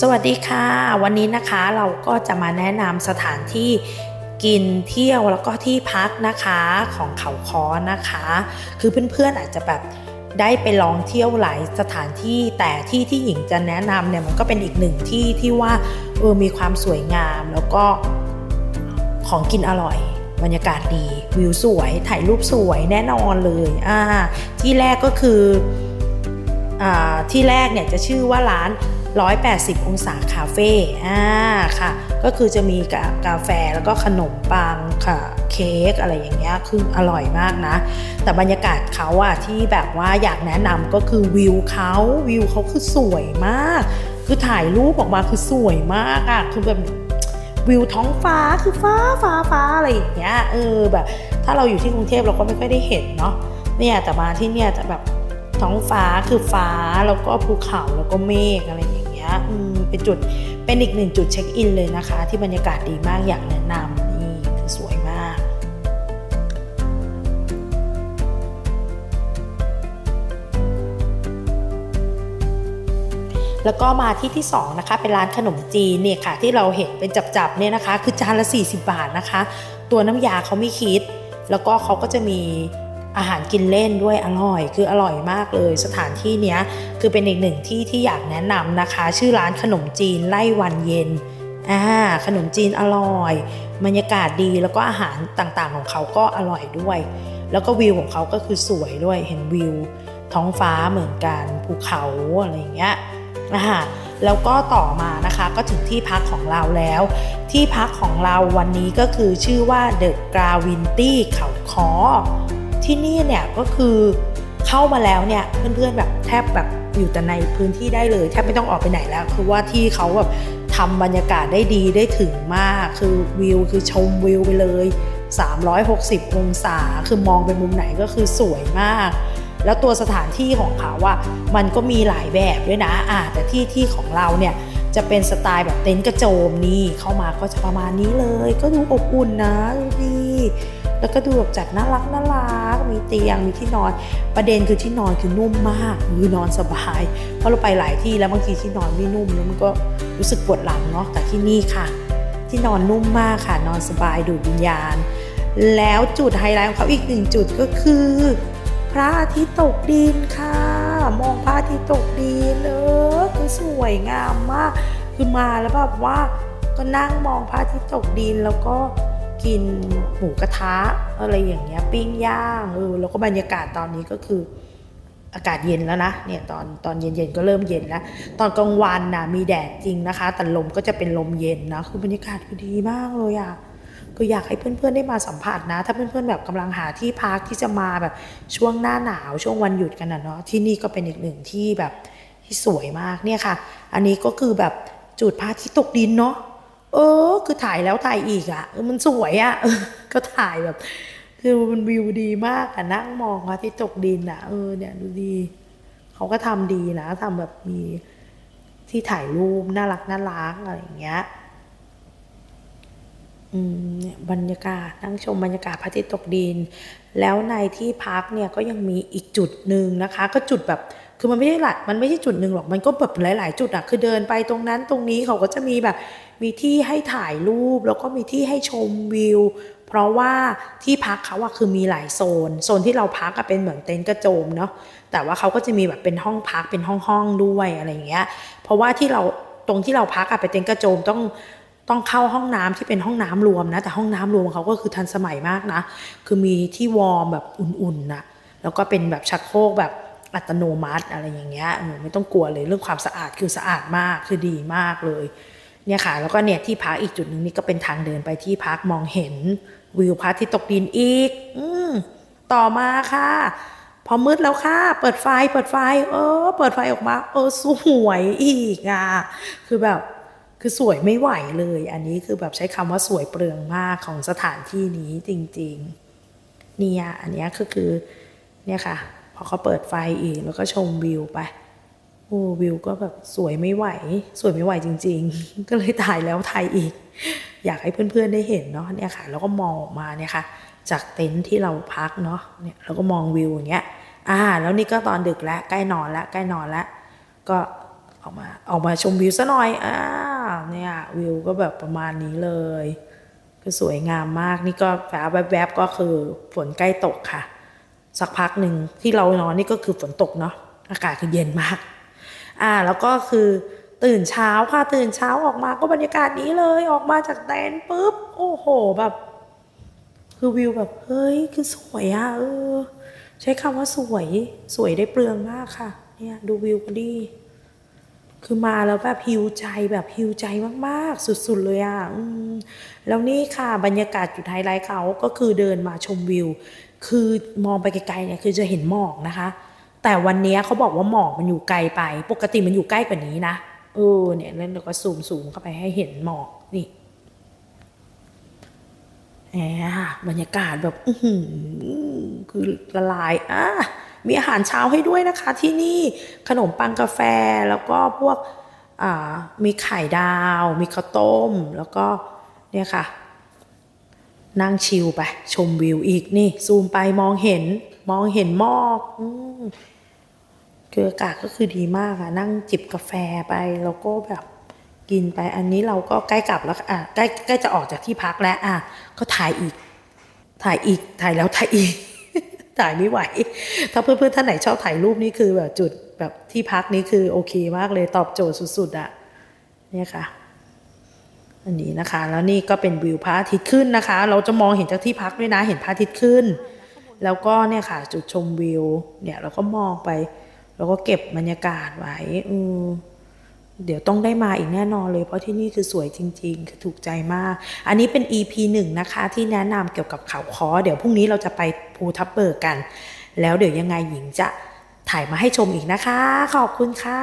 สวัสดีค่ะ วันนี้นะคะเราก็จะมาแนะนำสถานที่กินเที่ยวแล้วก็ที่พักนะคะของเขาคอนะคะ คือเพื่อนๆอาจจะแบบได้ไปลองเที่ยวหลายสถานที่แต่ที่ที่หญิงจะแนะนำเนี่ยมันก็เป็นอีกหนึ่งที่ที่ว่าเออมีความสวยงามแล้วก็ของกินอร่อยบรรยากาศดีวิวสวยถ่ายรูปสวยแน่นอนเลยอ่าที่แรกก็คืออ่าที่แรกเนี่ยจะชื่อว่าร้าน 180 องศาคาเฟ่อ่าค่ะ ก็คือจะมีกากาแฟแล้วก็ขนมปังค่ะเค้กอะไรอย่างเงี้ยคืออร่อยมากนะ แต่บรรยากาศเขาอะที่แบบว่าอยากแนะนำก็คือวิวเขาวิวเขาคือสวยมาก คือถ่ายรูปออกมาคือสวยมากอะคือแบบวิวท้องฟ้าคือฟ้าฟ้าฟ้าอะไรอย่างเงี้ยเออแบบ ถ้าเราอยู่ที่กรุงเทพเราก็ไม่ค่อยได้เห็นเนาะเนี่ยแต่มาที่เนี่ยจะแบบท้องฟ้าคือฟ้าแล้วก็ภูเขาแล้วก็เมฆอะไรอย่างเงี้ย อืมเป็นจุดเป็นอีกหนึ่งจุดเช็คอินเลยนะคะ ที่บรรยากาศดีมากอยากแนะนำนี่คือสวยมากแล้วก็มาที่ที่2นะคะเป็นร้านขนมจีนเนี่ยค่ะที่เราเห็นเป็นจับๆเนี่ยนะคะ คือจานละ 40 บาทนะคะ ตัวน้ำยาเขาไม่คิด แล้วก็เขาก็จะมี อาหารกินเล่นด้วยอร่อย คืออร่อยมากเลย สถานที่เนี้ยคือเป็นอีกหนึ่งที่ที่อยากแนะนำนะคะ ชื่อร้านขนมจีนไล่วันเย็นอ่าขนมจีนอร่อย บรรยากาศดีแล้วก็อาหารต่างๆของเขาก็อร่อยด้วย แล้วก็วิวของเขาก็คือสวยด้วยเห็นวิว ท้องฟ้าเหมือนกันภูเขาอะไรอย่างเงี้ยอ่าแล้วก็ต่อมานะคะก็ถึงที่พักของเราแล้ว ที่พักของเราวันนี้ก็คือชื่อว่าเดอะกราวินตี้เขาคอ ที่นี่เนี่ยก็คือเข้ามาแล้วเนี่ยเพื่อนๆแบบแทบแบบอยู่แต่ในพื้นที่ได้เลยแทบไม่ต้องออกไปไหนแล้ว คือว่าที่เขาแบบทำบรรยากาศได้ดีได้ถึงมาก คือวิวคือชมวิวไปเลย 360 องศา คือมองไปมุมไหนก็คือสวยมาก แล้วตัวสถานที่ของเขาว่ามันก็มีหลายแบบด้วยนะอ่าแต่ที่ที่ของเราเนี่ยจะเป็นสไตล์แบบเต็นท์กระโจมนี่เข้ามาก็จะประมาณนี้เลย ก็ดูอบอุ่นนะดูดี แล้วก็ดูแบบจัดน่ารักน่ารัก มีเตียง มีที่นอน ประเด็นคือที่นอนคือนุ่มมากคือนอนสบาย เพราะเราไปหลายที่แล้วบางทีที่นอนไม่นุ่มแล้วมันก็รู้สึกปวดหลังเนาะ แต่ที่นี่ค่ะ ที่นอนนุ่มมากค่ะ นอนสบายดูดวิญญาณ แล้วจุดไฮไลท์ของเขาอีกหนึ่งจุดก็คือ พระอาทิตย์ตกดินค่ะ มองพระอาทิตย์ตกดินเออคือสวยงามมาก คือมาแล้วแบบว่าก็นั่งมองพระอาทิตย์ตกดินแล้วก็ กินหมูกระทะอะไรอย่างเงี้ยปิ้งย่างเออแล้วก็บรรยากาศตอนนี้ก็คืออากาศเย็นแล้วนะเนี่ยตอนตอนเย็นๆก็เริ่มเย็นแล้ว ตอนกลางวันนะมีแดดจริงนะคะ แต่ลมก็จะเป็นลมเย็นนะคือบรรยากาศคือดีมากเลยอะก็อยากให้เพื่อนๆได้มาสัมผัสนะ ถ้าเพื่อนๆแบบกำลังหาที่พักที่จะมาแบบช่วงหน้าหนาวช่วงวันหยุดกันนะเนาะที่นี่ก็เป็นอีกหนึ่งที่แบบที่สวยมากเนี่ยค่ะ อันนี้ก็คือแบบจุดพระอาทิตย์ตกดินเนาะ เออ คือถ่ายแล้วถ่ายอีกอะ่ะมันสวยอะ่ะก็ถ่ายแบบ คือมันวิวดีมากอะนั่งมองพระอาทิตย์ตกดินอะ่ะเออเนี่ยดูดีเขาก็ทำดีนะทำแบบมีที่ถ่ายรูปน่ารักน่ารักอะไรอย่างเงี้ยอืมเนี่ยบรรยากาศนั่งชมบรรยากาศพระอาทิตย์ตกดิน แล้วในที่พักเนี่ยก็ยังมีอีกจุดหนึ่งนะคะ ก็จุดแบบ คือมันไม่ใช่หลักมันไม่ใช่จุดหนึ่งหรอกมันก็แบบหลาย ๆ จุดอะคือเดินไปตรงนั้นตรงนี้เขาก็จะมีแบบ มีที่ให้ถ่ายรูปแล้วก็มีที่ให้ชมวิว เพราะว่าที่พักเขาอะคือมีหลายโซน โซนที่เราพักอะเป็นเหมือนเต็นท์กระโจมเนาะแต่ว่าเขาก็จะมีแบบเป็นห้องพักเป็นห้องๆด้วยอะไรอย่างเงี้ย เพราะว่าที่เราตรงที่เราพักอะเป็นเต็นท์กระโจมต้องต้องเข้าห้องน้ำที่เป็นห้องน้ำรวมนะ แต่ห้องน้ำรวมเขาก็คือทันสมัยมากนะ คือมีที่วอร์มแบบอุ่นๆนะแล้วก็เป็นแบบชักโครกแบบ อัตโนมัติอะไรอย่างเงี้ยไม่ต้องกลัวเลยเรื่องความสะอาดคือสะอาดมากคือดีมากเลยเนี่ยค่ะแล้วก็เนี่ยที่พักอีกจุดหนึ่งนี่ก็เป็นทางเดินไปที่พักมองเห็นวิวพระทิตย์ตกดินอีก อืมต่อมาค่ะ พอมืดแล้วค่ะ เปิดไฟเปิดไฟ เออ เปิดไฟออกมา เออสวยอีกอะคือแบบคือสวยไม่ไหวเลย อันนี้คือแบบใช้คำว่าสวยเปลืองมากของสถานที่นี้จริง ๆ เนี่ยอันนี้ก็คือเนี่ยค่ะ พอเขาเปิดไฟอีกแล้วก็ชมวิวไปโอ้วิวก็แบบสวยไม่ไหว สวยไม่ไหวจริง ๆ ก็เลยถ่ายแล้วถ่ายอีก อยากให้เพื่อนๆได้เห็นเนาะเนี่ยค่ะ แล้วก็มองออกมาเนี่ยค่ะ จากเต็นท์ที่เราพักเนาะเนี่ยเราก็มองวิวอย่างเงี้ยอ่า แล้วนี่ก็ตอนดึกแล้วใกล้นอนแล้วใกล้นอนแล้วก็ออกมาออกมาชมวิวซะหน่อยอ่าเนี่ยวิวก็แบบประมาณนี้เลย ก็สวยงามมากนี่ก็ฟ้าแวบๆก็คือฝนใกล้ตกค่ะ สักพักหนึ่งที่เรานอนนี่ก็คือฝนตกเนาะอากาศคือเย็นมาก อ่าแล้วก็คือตื่นเช้าค่ะตื่นเช้าออกมาก็บรรยากาศนี้เลยออกมาจากเต็นปุ๊บ โอ้โหแบบ คือวิวแบบ เฮ้ย คือสวยอะเออ ใช้คำว่าสวยสวยได้เปลืองมากค่ะ เนี่ยดูวิวกันดิคือมาแล้วแบบฮิวใจแบบฮิวใจมากๆ สุดๆเลยอะแล้วนี่ค่ะบรรยากาศจุดไฮไลท์เขาก็คือเดินมาชมวิว คือมองไปไกลๆเนี่ยคือจะเห็นหมอกนะคะ แต่วันนี้เขาบอกว่าหมอกมันอยู่ไกลไป ปกติมันอยู่ใกล้กว่านี้นะเออเนี่ยแล้วเราก็ซูมสูงเข้าไปให้เห็นหมอกนี่แหมบรรยากาศแบบอื้อหือคือละลายอะมีอาหารเช้าให้ด้วยนะคะ ที่นี่ขนมปังกาแฟแล้วก็พวกอ่ามีไข่ดาว มีข้าวต้ม แล้วก็เนี่ยค่ะ นั่งชิลไป ชมวิวอีกนี่ ซูมไปมองเห็น มองเห็นหมอกอืมคืออากาศก็คือดีมากอะนั่งจิบกาแฟไปแล้วก็แบบกินไปอันนี้เราก็ใกล้กลับแล้วอะใกล้ใกล้จะออกจากที่พักแล้วอะก็ถ่ายอีก ถ่ายอีกถ่ายแล้วถ่ายอีก ถ่ายไม่ไหว ถ้าเพื่อนๆท่านไหนชอบถ่ายรูปนี่คือแบบจุดแบบที่พักนี้คือโอเคมากเลยตอบโจทย์สุดๆอะเนี่ยค่ะ อันนี้นะคะ แล้วนี่ก็เป็นวิวพระอาทิตย์ขึ้นนะคะ เราจะมองเห็นจากที่พักด้วยนะ เห็นพระอาทิตย์ขึ้น แล้วก็เนี่ยค่ะ จุดชมวิว เนี่ยเราก็มองไปแล้วก็เก็บบรรยากาศไว้อืเดี๋ยวต้องได้มาอีกแน่นอนเลย เพราะที่นี่คือสวยจริง ๆ คือถูกใจมาก อันนี้เป็น EP หนึ่งนะคะ ที่แนะนำเกี่ยวกับเขาคอเดี๋ยวพรุ่งนี้เราจะไปภูทับเบิกกัน แล้วเดี๋ยวยังไงหญิงจะถ่ายมาให้ชมอีกนะคะ ขอบคุณค่ะ